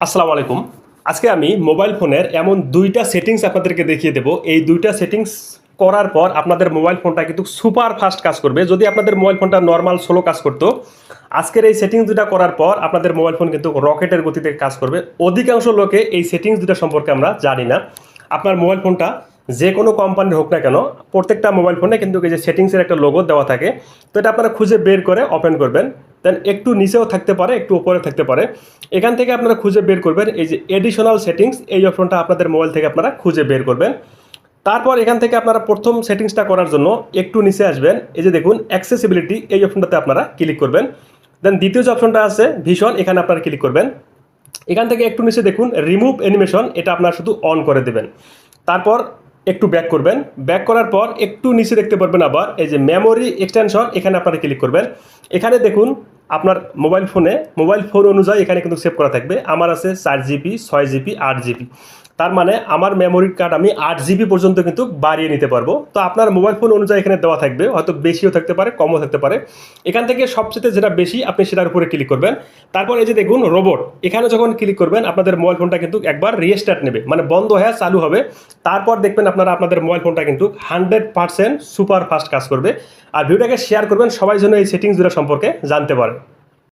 আসসালামু আলাইকুম। আজকে আমি মোবাইল ফোনের এমন দুইটা সেটিংস আপনাদেরকে দেখিয়ে দেবো। এই দুইটা সেটিংস করার পর আপনাদের মোবাইল ফোনটা কিন্তু সুপার ফাস্ট কাজ করবে। যদি আপনাদের মোবাইল ফোনটা নর্মাল, স্লো কাজ করতো, আজকের এই সেটিংস দুটা করার পর আপনাদের মোবাইল ফোন কিন্তু রকেটের গতিতে কাজ করবে। অধিকাংশ লোকে এই সেটিংস দুটা সম্পর্কে আমরা জানি না। আপনার মোবাইল ফোনটা যে কোনো কোম্পানির হোক না কেন, প্রত্যেকটা মোবাইল ফোনে কিন্তু এই যে সেটিংসের একটা লোগো দেওয়া থাকে। তো এটা আপনারা খুঁজে বের করে ওপেন করবেন। দেন একটু নিচেও থাকতে পারে, একটু উপরে থাকতে পারে। এখান থেকে আপনারা খুঁজে বের করবেন, এই যে এডিশনাল সেটিংস এই অপশনটা আপনাদের মোবাইল থেকে আপনারা খুঁজে বের করবেন। তারপর এখান থেকে আপনারা প্রথম সেটিংসটা করার জন্য একটু নিচে আসবেন। এই যে দেখুন অ্যাক্সেসিবিলিটি এই অপশনটাতে আপনারা ক্লিক করবেন। দেন দ্বিতীয় যে অপশনটা আছে ভীষণ এখানে আপনারা ক্লিক করবেন। এখান থেকে একটু নিচে দেখুন রিমুভ অ্যানিমেশন এটা আপনারা শুধু অন করে দেবেন। তারপর একটু ব্যাক করবেন। ব্যাক করার পর একটু নিচে দেখতে পারবেন আবার, এই যে মেমোরি এক্সটেনশন এখানে আপনারা ক্লিক করবেন। এখানে দেখুন, আপনার মোবাইল ফোনে মোবাইল ফোন অনুযায়ী এখানে কিন্তু সেভ করা থাকবে। আমার আছে চার জিবি ছয় জিবি আট জিবি তার মানে আমার মেমোরি কার্ড আমি আট জিবি পর্যন্ত কিন্তু বাড়িয়ে নিতে পারব। তো আপনার মোবাইল ফোন অনুযায়ী এখানে দেওয়া থাকবে, হয়তো বেশিও থাকতে পারে, কমও থাকতে পারে। এখান থেকে সবচেয়ে যেটা বেশি আপনি সেটার উপরে ক্লিক করবেন। তারপর এই যে দেখুন রোবট এখানে যখন ক্লিক করবেন, আপনাদের মোবাইল ফোনটা কিন্তু একবার রিস্টার্ট নেবে মানে বন্ধ হয়ে চালু হবে। তারপর দেখবেন আপনারা আপনাদের মোবাইল ফোনটা কিন্তু হান্ড্রেড পার্সেন্ট সুপার ফাস্ট কাজ করবে। আর ভিডিওটাকে শেয়ার করবেন সবাই যেন এই সেটিংসগুলো সম্পর্কে জানতে পারে।